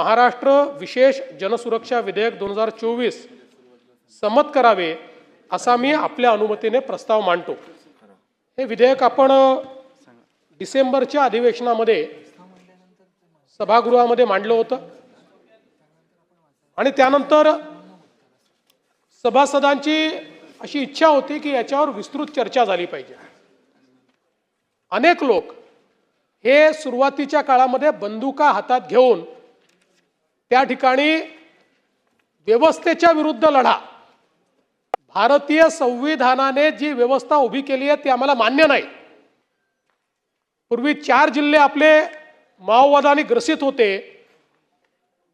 महाराष्ट्र विशेष जनसुरक्षा विधेयक दोन हजार चोवीस संमत करावे असा मी आपल्या अनुमतीने प्रस्ताव मांडतो. हे विधेयक आपण डिसेंबरच्या अधिवेशनामध्ये सभागृहामध्ये मांडलं होतं. आणि त्यानंतर सभासदांची अशी इच्छा होती की याच्यावर विस्तृत चर्चा झाली पाहिजे. अनेक लोक हे सुरुवातीच्या काळामध्ये बंदुका हातात घेऊन त्या ठिकाणी व्यवस्थेच्या विरुद्ध लढा. भारतीय संविधानाने जी व्यवस्था उभी केली आहे ती आम्हाला मान्य नाही. पूर्वी चार जिल्हे आपले माओवादाने ग्रसित होते.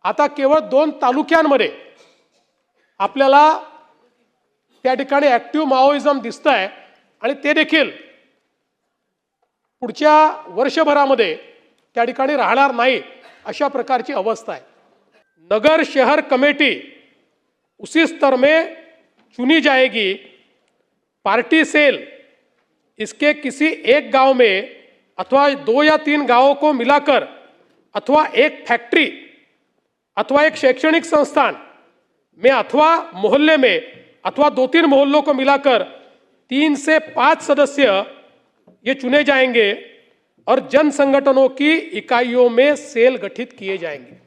आता केवळ दोन तालुक्यांमध्ये आपल्याला त्या ठिकाणी ॲक्टिव्ह माओइझम दिसत आहे आणि ते देखील पुढच्या वर्षभरामध्ये त्या ठिकाणी राहणार नाही अशा प्रकारची अवस्था आहे. नगर शहर कमेटी उसी स्तर में चुनी जाएगी। पार्टी सेल इसके किसी एक गाँव में अथवा दो या तीन गाँवों को मिलाकर अथवा एक फैक्ट्री अथवा एक शैक्षणिक संस्थान में अथवा मोहल्ले में अथवा दो तीन मोहल्लों को मिलाकर तीन से पाँच सदस्य ये चुने जाएँगे और जन संगठनों की इकाइयों में सेल गठित किए जाएँगे।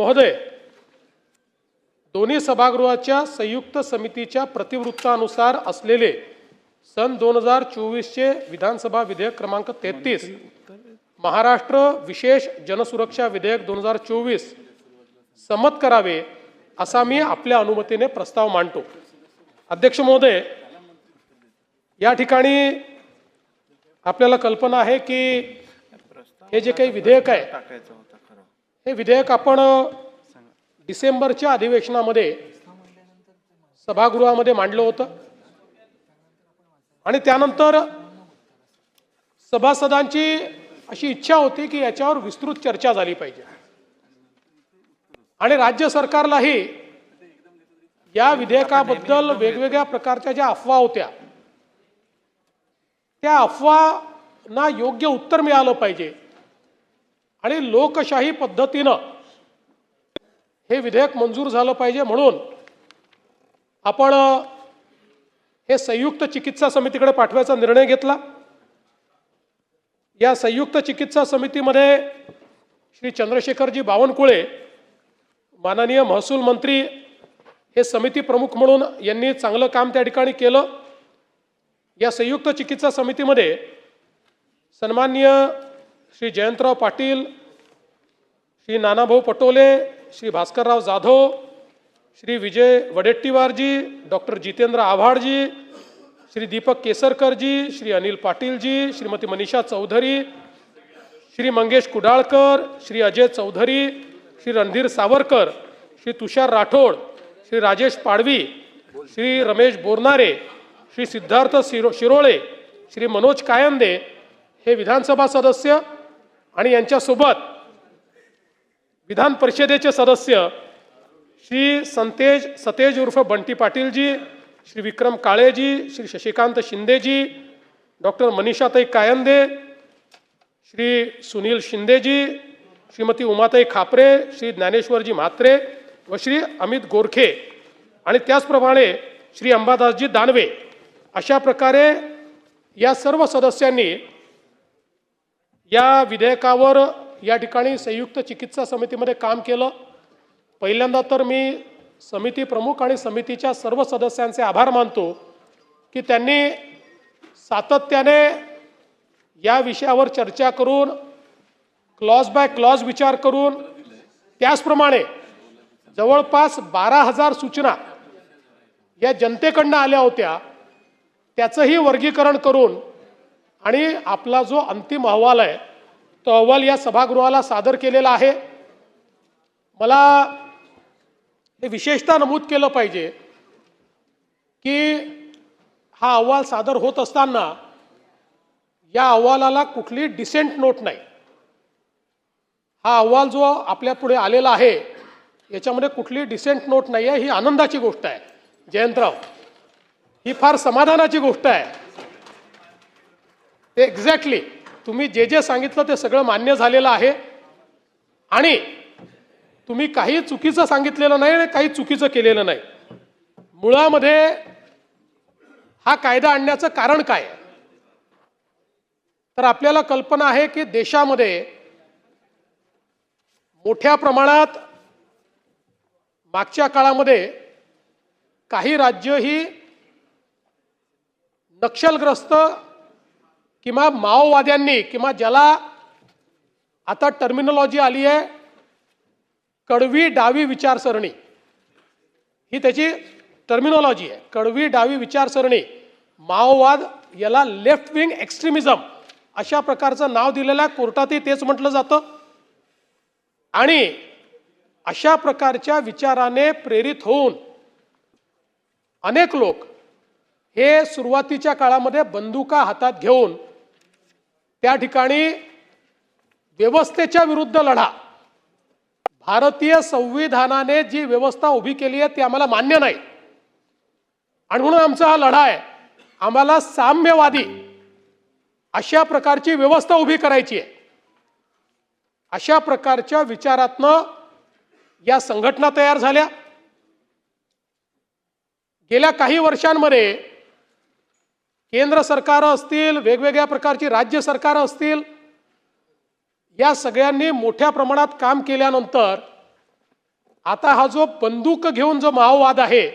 महोदय दोन्ही सभागृहाच्या संयुक्त समितीच्या प्रतिवृत्तानुसार असलेले सन दोन हजार चोवीसचे विधानसभा विधेयक क्रमांक तेहतीस महाराष्ट्र विशेष जनसुरक्षा विधेयक दोन हजार चोवीस संमत करावे असा मी आपल्या अनुमतीने प्रस्ताव मांडतो. अध्यक्ष महोदय या ठिकाणी आपल्याला कल्पना आहे की हे जे काही विधेयक आहे हे विधेयक आपण डिसेंबरच्या अधिवेशनामध्ये सभागृहामध्ये मांडलं होतं. आणि त्यानंतर सभासदांची अशी इच्छा होती की याच्यावर विस्तृत चर्चा झाली पाहिजे. आणि राज्य सरकारलाही या विधेयकाबद्दल वेगवेगळ्या प्रकारच्या ज्या अफवा होत्या त्या अफवांना योग्य उत्तर मिळालं पाहिजे. आणि लोकशाही पद्धतीनं हे विधेयक मंजूर झालं पाहिजे म्हणून आपण हे संयुक्त चिकित्सा समितीकडे पाठवायचा निर्णय घेतला. या संयुक्त चिकित्सा समितीमध्ये श्री चंद्रशेखरजी बावनकुळे माननीय महसूल मंत्री हे समिती प्रमुख म्हणून यांनी चांगलं काम त्या ठिकाणी केलं. या संयुक्त चिकित्सा समितीमध्ये सन्माननीय श्री जयंतराव पाटील श्री नानाभाऊ पटोले श्री भास्करराव जाधव श्री विजय वडेट्टीवारजी डॉक्टर जितेंद्र आव्हाडजी श्री दीपक केसरकरजी श्री अनिल पाटीलजी श्रीमती मनीषा चौधरी श्री मंगेश कुडाळकर श्री अजय चौधरी श्री रणधीर सावरकर श्री तुषार राठोड श्री राजेश पाडवी श्री रमेश बोरनारे श्री सिद्धार्थ शिरो शिरोळे श्री मनोज कायंदे हे विधानसभा सदस्य आणि यांच्यासोबत विधान परिषदेचे सदस्य श्री संतेज सतेज उर्फ बंटी पाटीलजी श्री विक्रम काळेजी श्री शशिकांत शिंदेजी डॉक्टर मनीषाताई कायंदे श्री सुनील शिंदेजी श्रीमती उमाताई खापरे श्री ज्ञानेश्वरजी म्हात्रे व श्री अमित गोरखे. आणि त्याचप्रमाणे श्री अंबादासजी दानवे. अशा प्रकारे या सर्व सदस्यांनी या विधेयकावर या ठिकाणी संयुक्त चिकित्सा समितीमध्ये काम केलं. पहिल्यांदा तर मी समिती प्रमुख आणि समितीच्या सर्व सदस्यांचे आभार मानतो की त्यांनी सातत्याने या विषयावर चर्चा करून क्लॉज बाय क्लॉज विचार करून त्याचप्रमाणे जवळपास बारा हजार सूचना या जनतेकडनं आल्या होत्या त्याचंही वर्गीकरण करून आणि आपला जो अंतिम अहवाल आहे तो अहवाल या सभागृहाला सादर केलेला आहे. मला हे विशेषतः नमूद केलं पाहिजे की हा अहवाल सादर होत असताना या अहवालाला कुठली डिसेंट नोट नाही. हा अहवाल जो आपल्या पुढे आलेला आहे याच्यामध्ये कुठली डिसेंट नोट नाही आहे ही आनंदाची गोष्ट आहे. जयंतराव ही फार समाधानाची गोष्ट आहे. ते एक्झॅक्टली तुम्ही जे जे सांगितलं ते सगळं मान्य झालेलं आहे. आणि तुम्ही काही चुकीचं सांगितलेलं नाही आणि काही चुकीचं केलेलं नाही. मुळामध्ये हा कायदा आणण्याचं कारण काय? तर आपल्याला कल्पना आहे की देशामध्ये मोठ्या प्रमाणात मागच्या काळामध्ये काही राज्य ही नक्षलग्रस्त किंवा माओवाद्यांनी किंवा ज्याला आता टर्मिनॉलॉजी आली आहे कडवी डावी विचारसरणी. ही त्याची टर्मिनॉलॉजी आहे. कडवी डावी विचारसरणी माओवाद याला लेफ्ट विंग एक्स्ट्रीमिझम अशा प्रकारचं नाव दिलेलं आहे. कोर्टातही तेच म्हटलं जातं. आणि अशा प्रकारच्या विचाराने प्रेरित होऊन अनेक लोक हे सुरुवातीच्या काळामध्ये बंदुका हातात घेऊन त्या ठिकाणी व्यवस्थेच्या विरुद्ध लढा. भारतीय संविधानाने जी व्यवस्था उभी केली आहे ती आम्हाला मान्य नाही. आणि म्हणून आमचा हा लढा आहे. आम्हाला साम्यवादी अशा प्रकारची व्यवस्था उभी करायची आहे. अशा प्रकारच्या विचारातनं या संघटना तयार झाल्या. गेल्या काही वर्षांमध्ये केंद्र सरकार असतील वेगवेगळ्या प्रकारची राज्य सरकार असतील या सगळ्यांनी मोठ्या प्रमाणात काम केल्यानंतर आता हा जो बंदूक घेऊन जो माओवाद आहे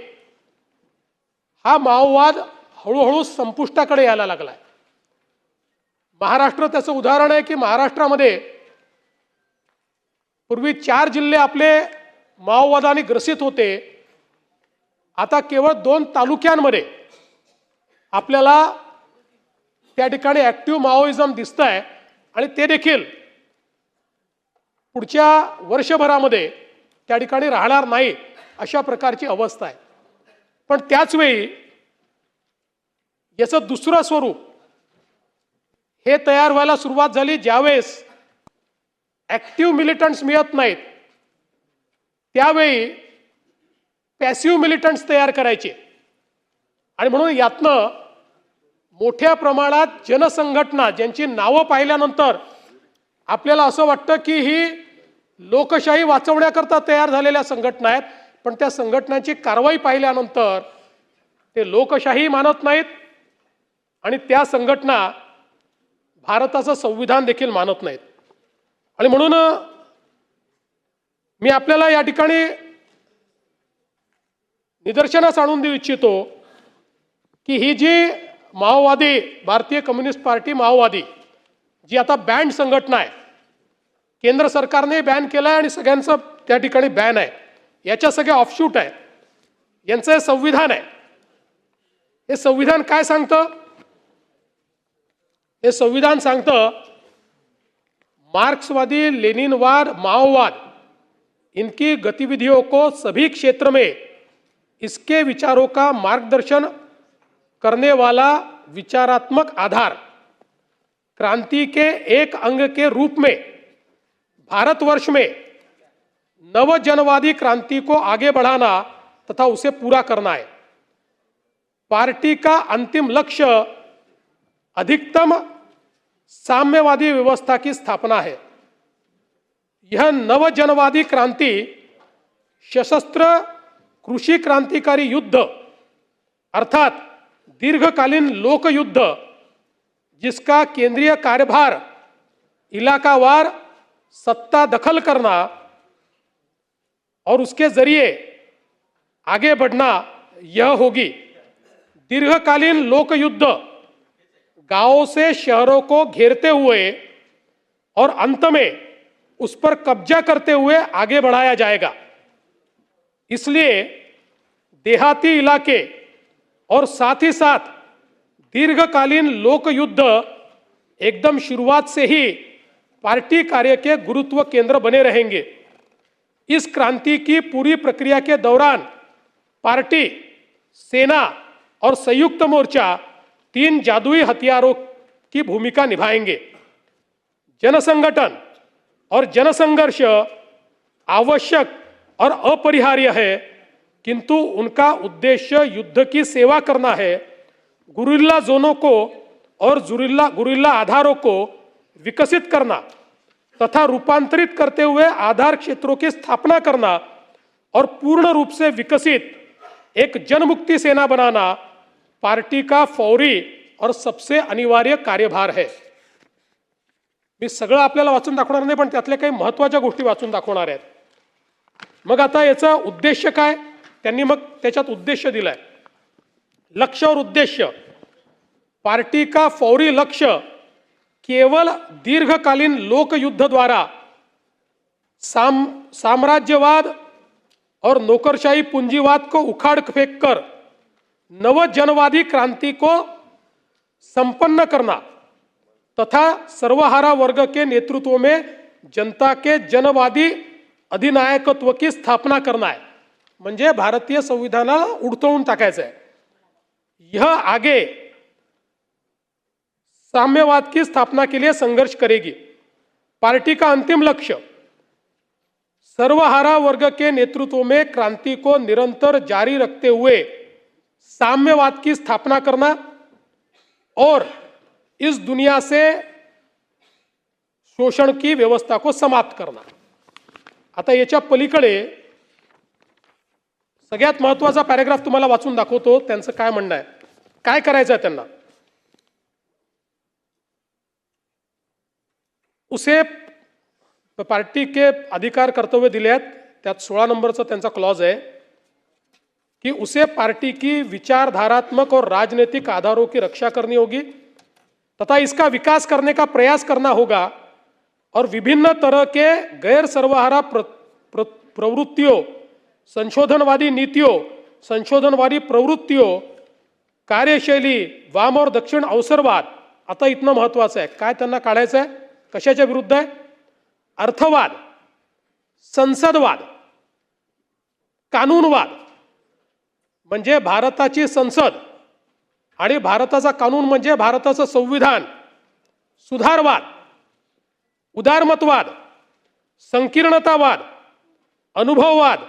हा माओवाद हळूहळू संपुष्टाकडे यायला लागलाय. महाराष्ट्र त्याचं उदाहरण आहे की महाराष्ट्रामध्ये पूर्वी चार जिल्हे आपले माओवादाने ग्रसित होते. आता केवळ दोन तालुक्यांमध्ये आपल्याला त्या ठिकाणी ॲक्टिव्ह माओइझम दिसत आहे आणि ते देखील पुढच्या वर्षभरामध्ये त्या ठिकाणी राहणार नाही अशा प्रकारची अवस्था आहे. पण त्याचवेळी याचं दुसरं स्वरूप हे तयार व्हायला सुरुवात झाली ज्यावेळेस ॲक्टिव्ह मिलिटंट्स मिळत नाहीत. त्यावेळी पॅसिव्ह मिलिटंट्स तयार करायचे. आणि म्हणून यातनं मोठ्या प्रमाणात जनसंघटना ज्यांची नावं पाहिल्यानंतर आपल्याला असं वाटतं की ही लोकशाही वाचवण्याकरता तयार झालेल्या संघटना आहेत पण त्या संघटनांची कारवाई पाहिल्यानंतर ते लोकशाही मानत नाहीत आणि त्या संघटना भारताचं संविधान देखील मानत नाहीत. आणि म्हणून मी आपल्याला या ठिकाणी निदर्शनास आणून देऊ इच्छितो की ही जी माओवादी भारतीय कम्युनिस्ट पार्टी माओवादी जी आता बँड संघटना आहे. केंद्र सरकारने बॅन केलं आहे आणि सगळ्यांचं त्या ठिकाणी बॅन आहे. याच्या सगळ्या ऑफशूट आहे यांचं हे संविधान आहे. हे संविधान काय सांगतं? हे संविधान सांगतं मार्क्सवादी लेनिनवाद माओवाद इनकी गतिविधियों को सभी क्षेत्र में इसके विचारों का मार्गदर्शन करने वाला विचारात्मक आधार क्रांति के एक अंग के रूप में, भारतवर्ष में नव जनवादी क्रांति को आगे बढ़ाना तथा उसे पूरा करना है। पार्टी का अंतिम लक्ष्य अधिकतम साम्यवादी व्यवस्था की स्थापना है। यह नव जनवादी क्रांति, सशस्त्र कृषि क्रांतिकारी युद्ध, अर्थात दीर्घकालीन लोक युद्ध जिसका केंद्रीय कार्यभार इलाकावार सत्ता दखल करना, और उसके ज़रिए आगे बढ़ना यह होगी। दीर्घकालीन लोक युद्ध गाँवों से शहरों को घेरते हुए, और अंत में उस पर कब्जा करते हुए आगे बढ़ाया जाएगा। इसलिए देहाती इलाके और साथ ही साथ दीर्घकालीन लोक युद्ध एकदम शुरुआत से ही पार्टी कार्य के गुरुत्व केंद्र बने रहेंगे। इस क्रांति की पूरी प्रक्रिया के दौरान पार्टी, सेना और संयुक्त मोर्चा तीन जादुई हथियारों की भूमिका निभाएँगे। जनसंगठन और जनसंघर्ष आवश्यक और अपरिहार्य है। किंतु उनका उद्देश्य युद्ध की सेवा करना है। गुरिल्ला जोनों को और जुरिल्ला गुरिल्ला आधारों को विकसित करना तथा रूपांतरित करते हुए आधार क्षेत्रों की स्थापना करना और पूर्ण रूप से विकसित एक जनमुक्ति सेना बनाना पार्टी का फौरी और सबसे अनिवार्य कार्यभार है। मी सगळं आपल्याला वाचून दाखवणार नाही पण त्यातल्या काही महत्त्वाच्या गोष्टी वाचून दाखवणार आहेत. मग आता याचा उद्देश काय? त्यांनी मग त्याच्यात उद्देश दिलाय. लक्ष्य और उद्देश्य पार्टी का फौरी लक्ष्य केवल दीर्घकालीन लोक युद्ध द्वारा. साम साम्राज्यवाद और नौकरशाही पूंजीवाद को उखाड़ फेंक कर नवजनवादी क्रांति को संपन्न करना तथा सर्वहारा वर्ग के नेतृत्व में जनता के जनवादी अधिनायकत्व की स्थापना करना है। म्हणजे भारतीय संविधानाला उडतवून टाकायचं आहे यह आगे साम्यवाद की स्थापना के लिए संघर्ष करेगी. पार्टी का अंतिम लक्ष्य सर्वहारा वर्ग के नेतृत्व में क्रांति को निरंतर जारी रखते हुए साम्यवाद की स्थापना करना और इस दुनिया से शोषण की व्यवस्था को समाप्त करना. आता याच्या पलीकडे सगळ्यात महत्त्वाचा पॅरेग्राफ तुम्हाला वाचून दाखवतो त्यांचं काय म्हणणं आहे? काय करायचं आहे त्यांना? उसे पार्टी के अधिकार कर्तव्य दिले आहेत त्यात सोळा नंबरचा त्यांचा क्लॉज आहे कि उसे पार्टी की विचारधारात्मक और राजनीतिक आधारों की रक्षा करनी होगी तथा इसका विकास करने का प्रयास करना होगा और विभिन्न तरह के गैर सर्वहारा प्र, प्र, प्रवृत्तियों संशोधनवादी नीतियों संशोधनवादी प्रवृत्तियों कार्यशैली वाम और दक्षिण अवसरवाद आता इथनं महत्त्वाचं आहे. काय त्यांना काढायचं आहे? कशाच्या विरुद्ध आहे? अर्थवाद संसदवाद कानूनवाद. म्हणजे भारताची संसद आणि भारताचा कानून म्हणजे भारताचं संविधान सुधारवाद उदारमतवाद संकीर्णतावाद अनुभववाद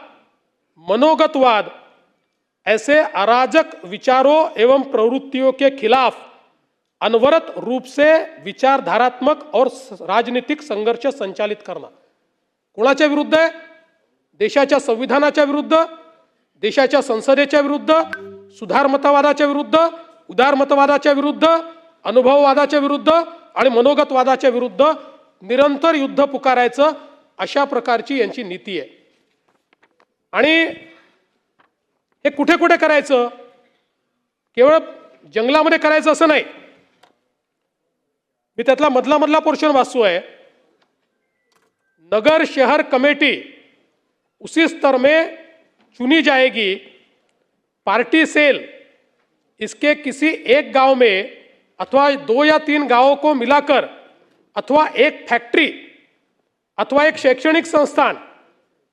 मनोगतवाद ऐसे अराजक विचारों एवं प्रवृत्तियों के खिलाफ अनवरत रूप से विचारधारात्मक और राजनीतिक संघर्ष संचालित करना। कोणाच्या विरुद्ध? आहे देशाच्या संविधानाच्या विरुद्ध? देशाच्या संसदेच्या विरुद्ध? सुधारमतवादाच्या विरुद्ध? उदारमतवादाच्या विरुद्ध? अनुभववादाच्या विरुद्ध? आणि मनोगतवादाच्या विरुद्ध? निरंतर युद्ध पुकारायचं अशा प्रकारची यांची नीती आहे. आणि हे कुठे कुठे करायचं? केवळ जंगलामध्ये करायचं असं नाही. मी त्यातला मधला मधला पोर्शन वाचतोय. नगर शहर कमेटी उसी स्तर में चुनी जाएगी. पार्टी सेल इसके किसी एक गांव में अथवा दो या तीन गांवों को मिलाकर अथवा एक फैक्ट्री अथवा एक शैक्षणिक संस्थान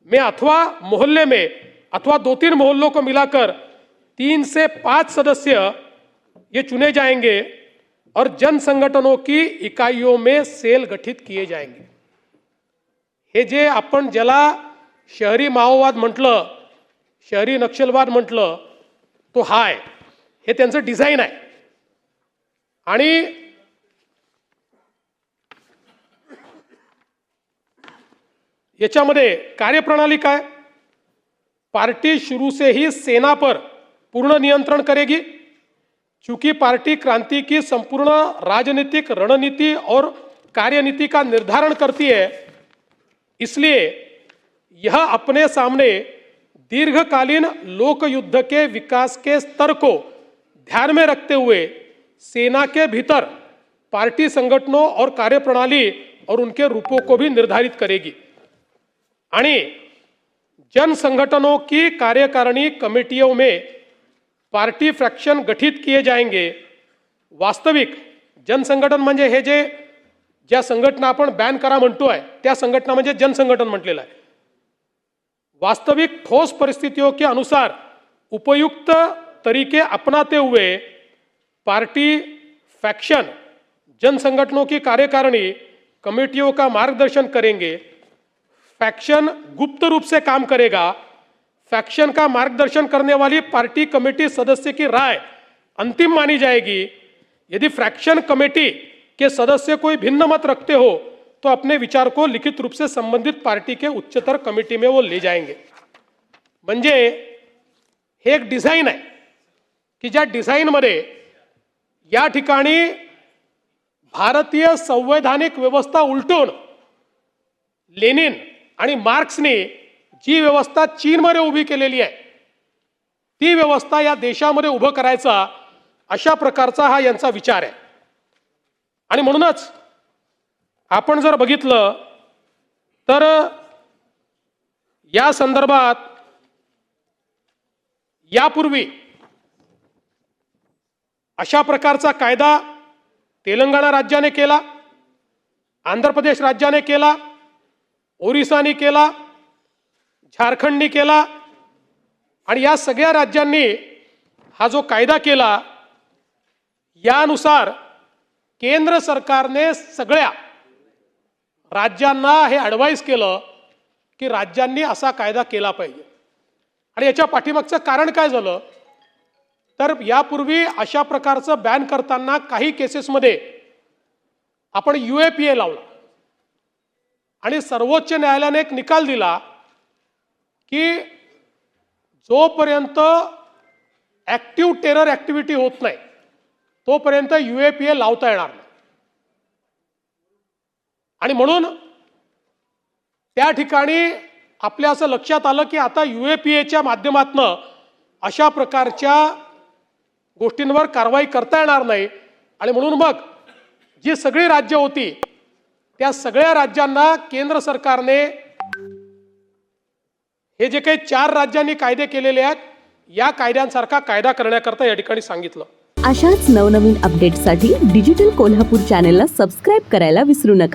में अथवा मोहल्ले में अथवा दो तीन मोहल्लों को मिलाकर तीन से पांच सदस्य ये चुने जाएंगे और जन संगठनों की इकाइयों में सेल गठित किए जाएंगे। हे जे आपण ज्याला शहरी माओवाद म्हटलं शहरी नक्षलवाद म्हटलं तो हा आहे हे त्यांचं डिझाईन आहे. आणि याच्यामध्ये कार्यप्रणाली काय? पार्टी शुरू से ही सेना पर पूर्ण नियंत्रण करेगी। चूँकि पार्टी क्रांति की संपूर्ण राजनीतिक रणनीति और कार्यनीति का निर्धारण करती है, इसलिए यह अपने सामने दीर्घकालीन लोक युद्ध के विकास के स्तर को ध्यान में रखते हुए सेना के भीतर पार्टी संगठनों और कार्यप्रणाली और उनके रूपों को भी निर्धारित करेगी। आणि जन संगठनों की कार्यकारिणी कमेटियों में पार्टी फ्रैक्शन गठित किए जाएँगे। वास्तविक जनसंघटन म्हणजे हे जे ज्या संघटना आपण बॅन करा म्हणतोय त्या संघटना म्हणजे जनसंघटन म्हटलेलं आहे. वास्तविक ठोस परिस्थितियों के अनुसार उपयुक्त तरीके अपनाते हुए पार्टी फैक्शन जन संगठनों की कार्यकारिणी कमेटियों का मार्गदर्शन करेंगे। फैक्शन गुप्त रूप से काम करेगा। फैक्शन का मार्गदर्शन करने वाली पार्टी कमेटी सदस्य की राय अंतिम मानी जाएगी। यदि फ्रैक्शन कमेटी के सदस्य कोई भिन्न मत रखते हो तो अपने विचार को लिखित रूप से संबंधित पार्टी के उच्चतर कमिटी में वो ले जाएँगे। हे एक डिझाईन आहे की ज्या डिझाईनमध्ये या ठिकाणी भारतीय संवैधानिक व्यवस्था उलटून लेनिन आणि मार्क्सने जी व्यवस्था चीनमध्ये उभी केलेली आहे ती व्यवस्था या देशामध्ये उभं करायचा अशा प्रकारचा हा यांचा विचार आहे. आणि म्हणूनच आपण जर बघितलं तर या संदर्भात यापूर्वी अशा प्रकारचा कायदा तेलंगणा राज्याने केला आंध्र प्रदेश राज्याने केला ओरिसानी केला झारखंडनी केला आणि या सगळ्या राज्यांनी हा जो कायदा केला यानुसार केंद्र सरकारने सगळ्या राज्यांना हे ॲडवाईस केलं की राज्यांनी असा कायदा केला पाहिजे. आणि याच्या पाठीमागचं कारण काय झालं? तर यापूर्वी अशा प्रकारचं बॅन करताना काही केसेसमध्ये आपण यू ए पी ए लावला. आणि सर्वोच्च न्यायालयाने एक निकाल दिला की जोपर्यंत ॲक्टिव्ह टेरर ॲक्टिव्हिटी होत नाही तोपर्यंत यू ए पी ए लावता येणार नाही. आणि म्हणून त्या ठिकाणी आपल्या असं लक्षात आलं की आता यू ए पी एच्या माध्यमातनं अशा प्रकारच्या गोष्टींवर कारवाई करता येणार नाही. आणि म्हणून मग जी सगळी राज्य होती त्या सगळ्या राज्यांना केंद्र सरकारने हे जे काही चार राज्यांनी कायदे केलेले आहेत या कायद्यांसारखा कायदा करण्याकरता या ठिकाणी सांगितलं. अशाच नवनवीन अपडेटसाठी डिजिटल कोल्हापूर चॅनेलला सबस्क्राईब करायला विसरू नका.